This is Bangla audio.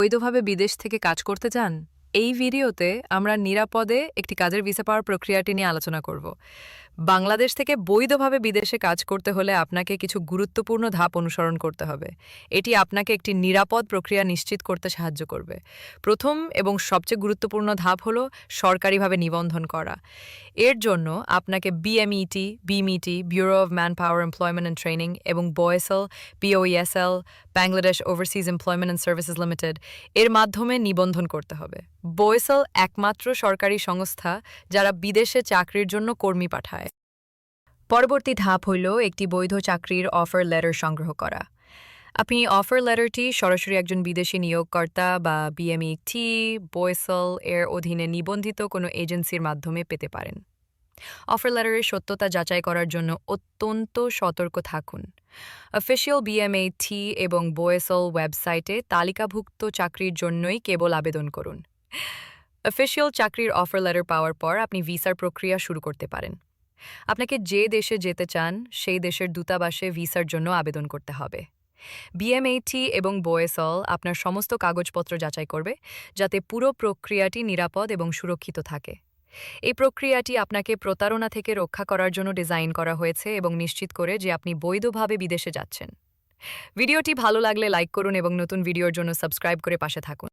বৈধভাবে বিদেশ থেকে কাজ করতে চান? এই ভিডিওতে আমরা নিরাপদে একটি কাজের ভিসা পাওয়ার প্রক্রিয়াটি নিয়ে আলোচনা করব। বাংলাদেশ থেকে বৈধভাবে বিদেশে কাজ করতে হলে আপনাকে কিছু গুরুত্বপূর্ণ ধাপ অনুসরণ করতে হবে। এটি আপনাকে একটি নিরাপদ প্রক্রিয়া নিশ্চিত করতে সাহায্য করবে। প্রথম এবং সবচেয়ে গুরুত্বপূর্ণ ধাপ হলো সরকারিভাবে নিবন্ধন করা। এর জন্য আপনাকে BMET BMET bureau of manpower employment and training এবং BOESL POESL Bangladesh overseas employment and services limited এর মাধ্যমে নিবন্ধন করতে হবে। বয়েসেল একমাত্র সরকারি সংস্থা যারা বিদেশে চাকরির জন্য কর্মী পাঠায়। পরবর্তী ধাপ হইল একটি বৈধ চাকরির অফার লেটার সংগ্রহ করা। আপনি অফার লেটারটি সরাসরি একজন বিদেশি নিয়োগকর্তা বা বিএমইটি বয়েসেল এর অধীনে নিবন্ধিত কোনো এজেন্সির মাধ্যমে পেতে পারেন। অফার লেটারের সত্যতা যাচাই করার জন্য অত্যন্ত সতর্ক থাকুন। অফিসিয়াল বিএমএ বিএমএটি এবং বয়েসেল ওয়েবসাইটে তালিকাভুক্ত চাকরির জন্যই কেবল আবেদন করুন। অফিসিয়াল চাকরির অফার লেটার পাওয়ার পর আপনি ভিসার প্রক্রিয়া শুরু করতে পারেন। আপনাকে যে দেশে যেতে চান, সেই দেশের দূতাবাসে ভিসার জন্য আবেদন করতে হবে। বিএমএটি এবং বোয়েসল আপনার সমস্ত কাগজপত্র যাচাই করবে, যাতে পুরো প্রক্রিয়াটি নিরাপদ এবং সুরক্ষিত থাকে। এই প্রক্রিয়াটি আপনাকে প্রতারণা থেকে রক্ষা করার জন্য ডিজাইন করা হয়েছে এবং নিশ্চিত করে যে আপনি বৈধভাবে বিদেশে যাচ্ছেন। ভিডিওটি ভালো লাগলে লাইক করুন এবং নতুন ভিডিওর জন্য সাবস্ক্রাইব করে পাশে থাকুন।